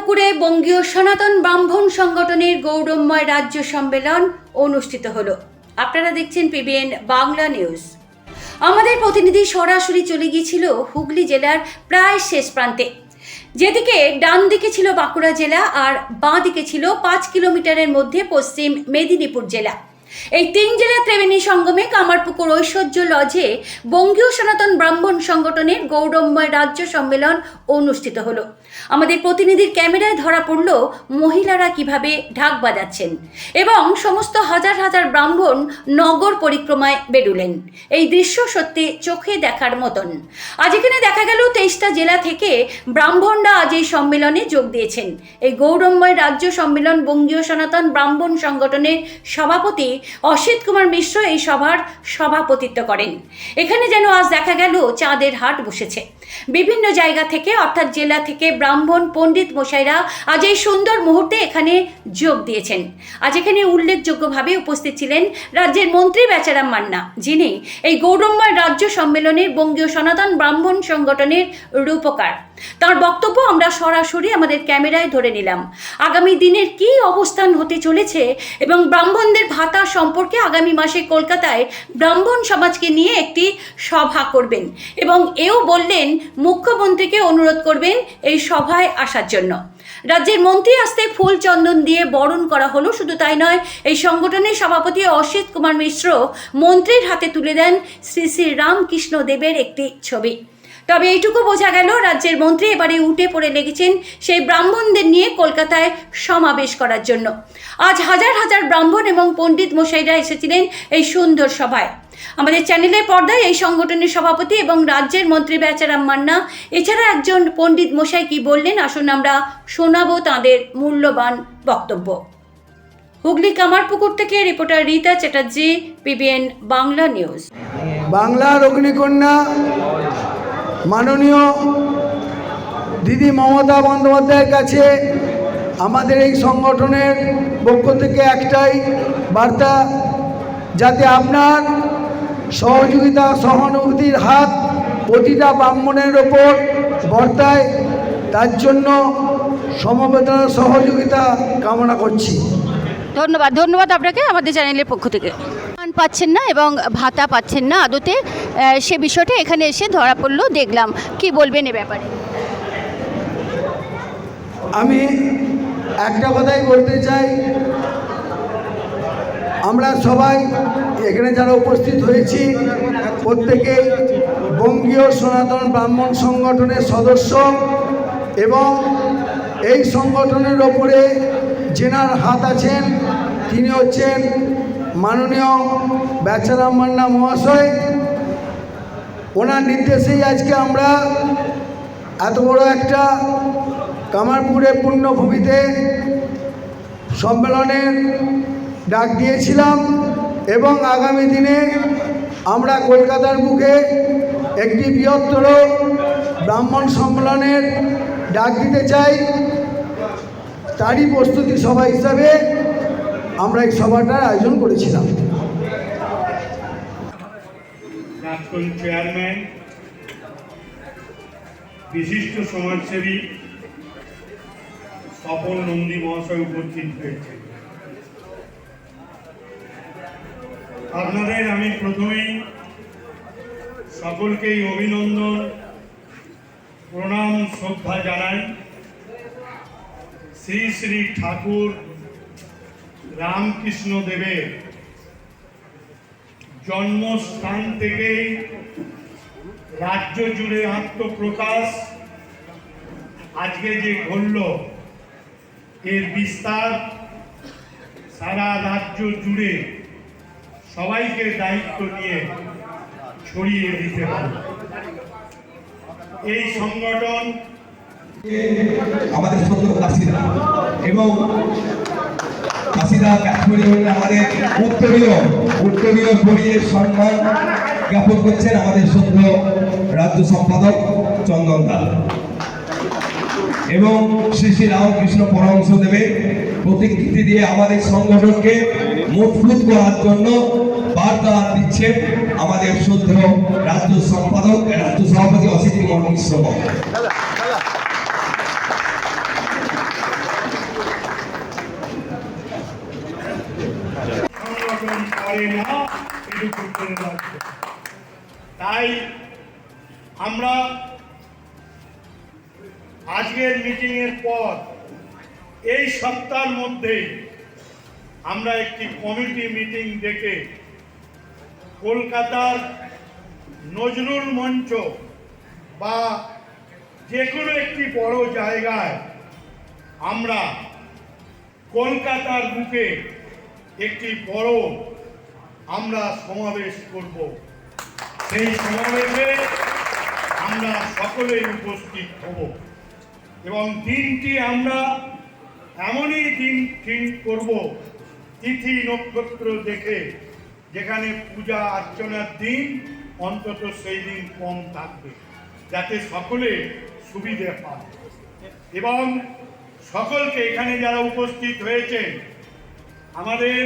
কামারপুকুরে বঙ্গীয় সনাতন ব্রাহ্মণ সংগঠনের গৌরবময় রাজ্য সম্মেলন অনুষ্ঠিত হলো। আপনারা দেখছেন পিবিএন বাংলা নিউজ। আমাদের প্রতিনিধি সরাসরি চলে গিয়েছিল হুগলি জেলার প্রায় শেষ প্রান্তে। যেদিকে ডান দিকে ছিল বাঁকুড়া জেলা আর বাঁ দিকে ছিল পাঁচ কিলোমিটারের মধ্যে পশ্চিম মেদিনীপুর জেলা। এই তিন জেলা ত্রিবেণী সঙ্গমে কামারপুকুর ঐশ্বর্য লজে বঙ্গীয় সনাতন ব্রাহ্মণ সংগঠনের গৌরবময় রাজ্য সম্মেলন অনুষ্ঠিত হলো। আমাদের প্রতিনিধির ক্যামেরায় ধরা পড়ল মহিলারা কীভাবে ঢাক বাজাচ্ছেন এবং সমস্ত হাজার হাজার ব্রাহ্মণ নগর পরিক্রমায় বেরুলেন। এই দৃশ্য সত্যি চোখে দেখার মতন। আজ এখানে দেখা গেল তেইশটা জেলা থেকে ব্রাহ্মণরা আজ এই সম্মেলনে যোগ দিয়েছেন। এই গৌরবময় রাজ্য সম্মেলন বঙ্গীয় সনাতন ব্রাহ্মণ সংগঠনের সভাপতি অসিত কুমার মিশ্র এই সভার সভাপতিত্ব করেন। এখানে যেন আজ দেখা গেল চাঁদের হাট বসেছে। বিভিন্ন জায়গা থেকে, অর্থাৎ জেলা থেকে ব্রাহ্মণ পণ্ডিত মশাইরা আজ এই সুন্দর মুহূর্তে এখানে যোগ দিয়েছেন। আজ এখানে উল্লেখযোগ্যভাবে উপস্থিত ছিলেন রাজ্যের মন্ত্রী বেচারাম মান্না, যিনি এই গৌরবময় রাজ্য সম্মেলনের বঙ্গীয় সনাতন ব্রাহ্মণ সংগঠনের রূপকার। তার বক্তব্য আমরা সরাসরি আমাদের ক্যামেরায় ধরে নিলাম। আগামী দিনের কি অবস্থান হতে চলেছে এবং ব্রাহ্মণদের ভাতা সম্পর্কে আগামী মাসে কলকাতায় ব্রাহ্মণ সমাজকে নিয়ে একটি সভা করবেন এবং এও বললেন মুখ্যমন্ত্রীকে অনুরোধ করবেন এই সভায় আসার জন্য। রাজ্যের মন্ত্রী আসতে ফুল চন্দন দিয়ে বরণ করা হলো, শুধু তাই নয়, এই সংগঠনের সভাপতি অসিত কুমার মিশ্র মন্ত্রীর হাতে তুলে দেন শ্রী শ্রী রামকৃষ্ণ দেবের একটি ছবি। তবে এইটুকু বোঝা গেল, রাজ্যের মন্ত্রী এবারে উঠে পড়ে লেগেছেন সেই ব্রাহ্মণদের নিয়ে কলকাতায় সমাবেশ করার জন্য। আজ হাজার হাজার ব্রাহ্মণ এবং পণ্ডিত মশাইরা এসেছিলেন এই সুন্দর সভায়। আমাদের চ্যানেলের পর্দায় এই সংগঠনের সভাপতি এবং রাজ্যের মন্ত্রী বেচারাম মান্না, এছাড়া একজন পণ্ডিত মশাই কি বললেন, আসুন আমরা শোনাবো তাঁদের মূল্যবান বক্তব্য। হুগলি কামারপুকুর থেকে reporter Rita Chatterjee, PBN Bangla news. বাংলার অগ্নিকন্যা মাননীয় দিদি মমতা বন্দ্যোপাধ্যায়ের কাছে আমাদের এই সংগঠনের পক্ষ থেকে একটাই বার্তা, যাতে আপনার সহযোগিতা, সহানুভূতির হাত প্রতিটা ব্রাহ্মণের ওপর বর্তায়, তার জন্য সমবেদনা, সহযোগিতা কামনা করছি। ধন্যবাদ ধন্যবাদ আপনাকে আমাদের চ্যানেলের পক্ষ থেকে। মান পাচ্ছেন না এবং ভাতা পাচ্ছেন না আদতে সে বিষয়টা এখানে এসে ধরা পড়ল, দেখলাম। কি বলবেন এ ব্যাপারে? আমি একটা কথাই বলতে চাই। আমরা সবাই এখানে যারা উপস্থিত হয়েছি প্রত্যেকেই বঙ্গীয় সনাতন ব্রাহ্মণ সংগঠনের সদস্য এবং এই সংগঠনের ওপরে যেনার হাত আছেন, তিনি হচ্ছেন মাননীয় বেচারাম মান্না মহাশয়। ওনার নির্দেশেই আজকে আমরা এত বড় একটা কামারপুরের পূর্ণভূমিতে সম্মেলনের ডাক দিয়েছিলাম এবং আগামী দিনে আমরা কলকাতার মুখে একটি বৃহত্তর ব্রাহ্মণ সম্মেলনের ডাক দিতে চাই। তারই প্রস্তুতি সভা হিসাবে আমরা এই সভাটার আয়োজন করেছিলাম। চেয়ারম্যান, বিশিষ্ট সমাজসেবী, সফল নন্দী মহাশয় উপস্থিত হয়েছে। আপনাদের আমি প্রথমেই সকলকেই অভিনন্দন, প্রণাম, শ্রদ্ধা জানাই। শ্রী শ্রী ঠাকুর রামকৃষ্ণ দেবের জন্মস্থান থেকেই রাজ্য জুড়ে আত্মপ্রকাশ আজকে যে ঘটল, এর বিস্তার সারা রাজ্য জুড়ে সবাইকে দায়িত্ব নিয়ে ছড়িয়ে দিতে হবে। এই সংগঠন আমাদের সত্য কাশিদা এবং কাশিদা কাশ্মীরি আমাদের উত্তরীয় উত্তরীয় পরিয়ে সম্মান জ্ঞাপন করছেন আমাদের সত্য রাজ্য সম্পাদক চন্দন দাস। এবং শ্রী শ্রী রামকৃষ্ণ পরামর্শ দেবে প্রতিকৃতি দিয়ে আমাদের সংগঠনকে মজবুত করার জন্য বার্তা দিচ্ছেন আমাদের শুদ্ধ রাজ্য সম্পাদক, রাজ্য সভাপতি অসিত কুমার মিশ্র তাই আমরা আজকের মিটিং এর পর এই সপ্তাহের মধ্যেই আমরা একটি কমিটি মিটিং ডেকে কলকাতার নজরুল মঞ্চ বা যে কোনো একটি বড় জায়গায় আমরা কলকাতার বুকে একটি বড় আমরা সমাবেশ করব। সেই সমাবেশে আমরা সকলেই উপস্থিত হব। এবং দিনটি আমরা এমনই দিন ঠিক করব, তিথি নক্ষত্র দেখে, যেখানে পূজা অর্চনার দিন অন্তত সেই দিন কম থাকবে, যাতে সকলে সুবিধে পায়। এবং সকলকে এখানে যারা উপস্থিত হয়েছেন, আমাদের